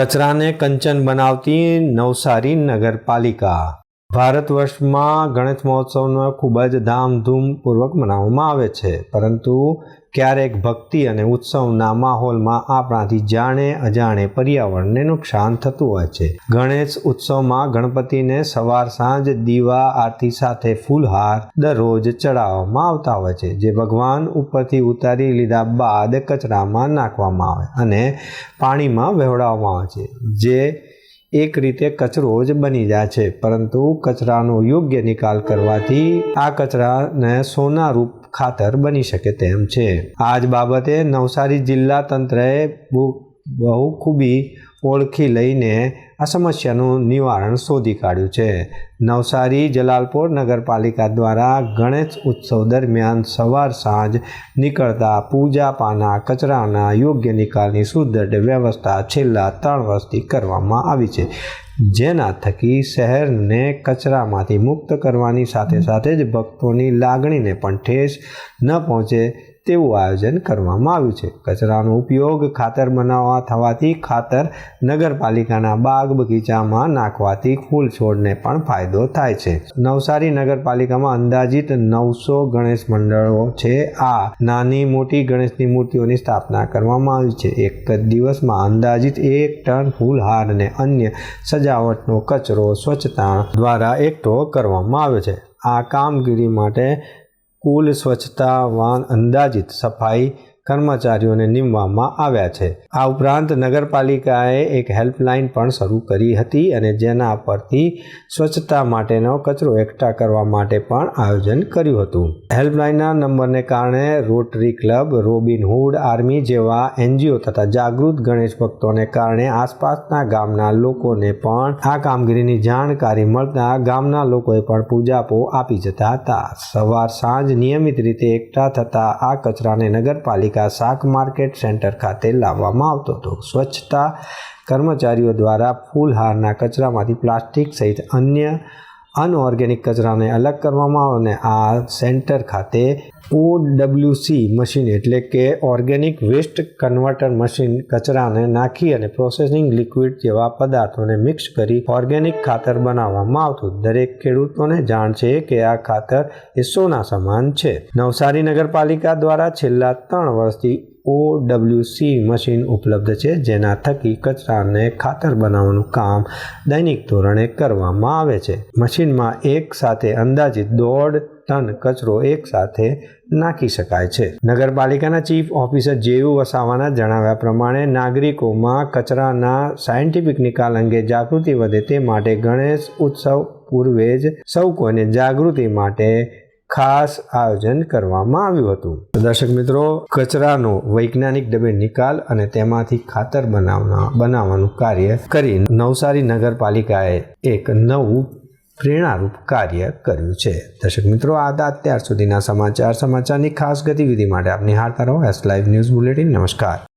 કચરાને કંચન બનાવતી નવસારી નગરપાલિકા. ભારત વર્ષમાં ગણેશ મહોત્સવનો ખૂબ જ ધામધૂમપૂર્વક મનાવવામાં આવે છે. પરંતુ ક્યારેક ભક્તિ અને ઉત્સવના માહોલમાં આપણાથી જાણે અજાણે પર્યાવરણને નુકસાન થતું હોય છે. ગણેશ ઉત્સવમાં ગણપતિને સવાર સાંજ દીવા આરતી સાથે ફૂલહાર દરરોજ ચડાવવામાં આવતા હોય છે, જે ભગવાન ઉપરથી ઉતારી લીધા બાદ કચરામાં નાખવામાં આવે અને પાણીમાં વહેવડાવવામાં આવે છે, જે એક રીતે કચરો જ બની જાય છે, પરંતુ કચરાનો યોગ્ય નિકાલ કરવાથી આ કચરાને સોનારૂપ ખાતર બની શકે તેમ છે. આ જ બાબતે નવસારી જિલ્લા તંત્રએ બહુ બહુ ખૂબી ઓળખી લઈને આ સમસ્યાનું નિવારણ શોધી કાઢ્યું છે. નવસારી જલાલપોર નગરપાલિકા દ્વારા ગણેશ ઉત્સવ દરમિયાન સવાર સાંજ નીકળતા પૂજા પાના કચરાના યોગ્ય નિકાલની સુદ્રઢ વ્યવસ્થા છેલ્લા ત્રણ વર્ષથી કરવામાં આવી છે. જેના થકી શહેરને કચરામાંથી મુક્ત કરવાની સાથે સાથે જ ભક્તોની લાગણીને પણ ઠેસ ન પહોંચે તેવું આયોજન કરવામાં આવ્યું છે. કચરાનો ઉપયોગ ખાતર બનાવવા થવાથી ખાતર નગરપાલિકાના બાગ બગીચામાં નાખવાથી ફૂલ છોડને પણ ફાયદો થાય છે. નવસારી નગરપાલિકામાં અંદાજિત નવસો ગણેશ મંડળો છે. આ નાની મોટી ગણેશની મૂર્તિઓની સ્થાપના કરવામાં આવી છે. એક જ દિવસમાં અંદાજિત એક ટન ફૂલહાર અને અન્ય સજાવટનો કચરો સ્વચ્છતા દ્વારા એકઠો કરવામાં આવ્યો છે. આ કામગીરી માટે કુલ સ્વચ્છતા વાન અંદાજિત સફાઈ કર્મચારીઓને નીમવામાં આવ્યા છે. આ ઉપરાંત નગરપાલિકાએ એક હેલ્પલાઇન પણ શરૂ કરી હતી અને જેના પરથી સ્વચ્છતા માટેનો કચરો એકઠા કરવા માટે પણ આયોજન કર્યું હતું. હેલ્પલાઇનના નંબરને કારણે Rotary Club Robin Hood Army જેવા એનજીઓ તથા જાગૃત ગણેશ ભક્તોને કારણે આસપાસના ગામના લોકોને પણ આ કામગીરીની જાણકારી મળતા ગામના લોકોએ પણ પૂજાપો આપી જતા હતા. સવાર સાંજ નિયમિત રીતે એકઠા થતા આ કચરાને નગરપાલિકા શાક માર્કેટ સેન્ટર ખાતે લાવવામાં આવતો હતો. સ્વચ્છતા કર્મચારીઓ દ્વારા ફૂલહારના કચરામાંથી પ્લાસ્ટિક સહિત અન્ય અનઓર્ગેનિક કચરાને અલગ કરવામાં અને આ સેન્ટર ખાતે ઓડબ્લ્યુસી મશીન એટલે કે ઓર્ગેનિક વેસ્ટ કન્વર્ટર મશીન કચરાને નાખી અને પ્રોસેસિંગ લિક્વિડ જેવા પદાર્થોને મિક્સ કરી ઓર્ગેનિક ખાતર બનાવવામાં આવતું. દરેક ખેડૂતોને જાણ છે કે આ ખાતર એ સોના સમાન છે. નવસારી નગરપાલિકા દ્વારા છેલ્લા ત્રણ વર્ષથી ઓડબ્લ્યુસી મશીન ઉપલબ્ધ છે, જેના થકી કચરાને ખાતર બનાવવાનું કામ દૈનિક ધોરણે કરવામાં આવે છે. મશીનમાં એક સાથે અંદાજિત દોઢ ટન કચરો એક સાથે નાખી શકાય છે. નગરપાલિકાના ચીફ ઓફિસર જેયુ વસાવાના જણાવ્યા પ્રમાણે, નાગરિકોમાં કચરાના સાયન્ટિફિક નિકાલ અંગે જાગૃતિ વધે તે માટે ગણેશ ઉત્સવ પૂર્વે જ સૌ કોઈને જાગૃતિ માટે ખાસ આયોજન કરવામાં આવ્યું હતું. દર્શક મિત્રો, કચરાનો વૈજ્ઞાનિક ડબે નિકાલ અને તેમાંથી ખાતર બનાવના બનાવવાનું કાર્ય કરી નવસારી નગરપાલિકાએ એક નવું પ્રેરણારૂપ કાર્ય કર્યું છે. દર્શક મિત્રો, આ હતા અત્યાર સુધીના સમાચાર. સમાચારની ખાસ ગતિવિધિ માટે આપની હારતા રહો. એસ લાઈવ ન્યૂઝ બુલેટિન નમસ્કાર.